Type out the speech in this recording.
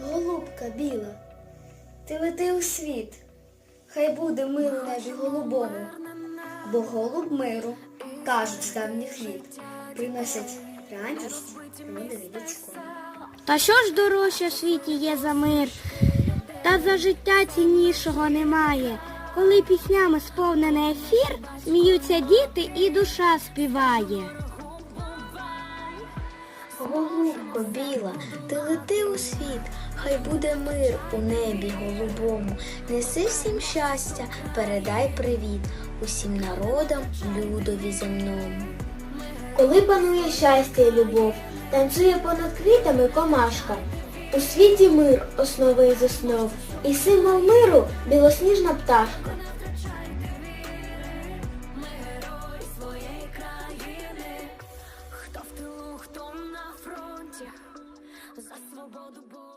голубка біла, ти лети у світ, хай буде мир у небі голубому, бо голуб миру, кажуть з давніх літ, приносять радість родові людському. Та що ж дорожче в світі є за мир? Та за життя ціннішого немає. Коли піснями сповнений ефір, сміються діти і душа співає. Голубко біла, ти лети світ, хай буде мир у небі голубому. Неси всім щастя, передай привіт усім народам, людові земному. Коли панує щастя і любов, танцює понад квітами комашка. У світі мир основа із основ, і символ миру білосніжна пташка. За свободу бореться.